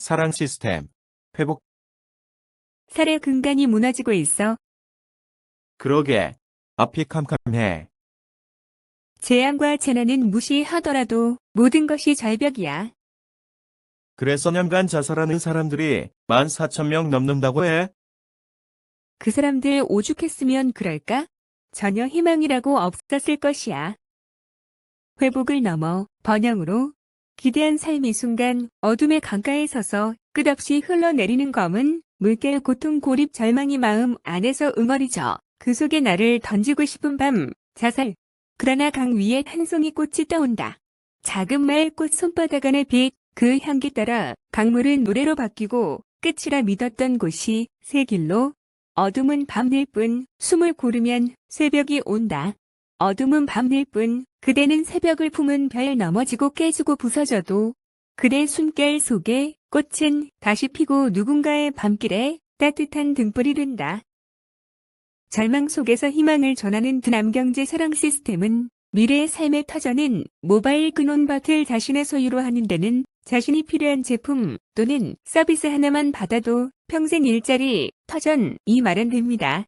사랑 시스템. 회복, 살의 근간이 무너지고 있어. 그러게. 앞이 캄캄해. 재앙과 재난은 무시하더라도 모든 것이 절벽이야. 그래서 년간 자살하는 사람들이 14,000명 넘는다고 해. 그 사람들 오죽했으면 그럴까? 전혀 희망이라고 없었을 것이야. 회복을 넘어 번영으로 기대한 삶의 순간 어둠의 강가에 서서 끝없이 흘러내리는 검은 물결 고통 고립 절망이 마음 안에서 응어리져 그 속에 나를 던지고 싶은 밤 자살 그러나 강 위에 한 송이 꽃이 떠온다. 작은 말꽃 손바닥 안의 빛, 그 향기 따라 강물은 노래로 바뀌고 끝이라 믿었던 곳이 새 길로 어둠은 밤일 뿐 숨을 고르면 새벽이 온다. 어둠은 밤일 뿐 그대는 새벽을 품은 별 넘어지고 깨지고 부서져도 그대 숨결 속에 꽃은 다시 피고 누군가의 밤길에 따뜻한 등불이 된다. 절망 속에서 희망을 전하는 드남경제 사랑 시스템은 미래의 삶의 터전은 모바일 근원밭을 자신의 소유로 하는 데는 자신이 필요한 제품 또는 서비스 하나만 받아도 평생 일자리 터전이 마련됩니다.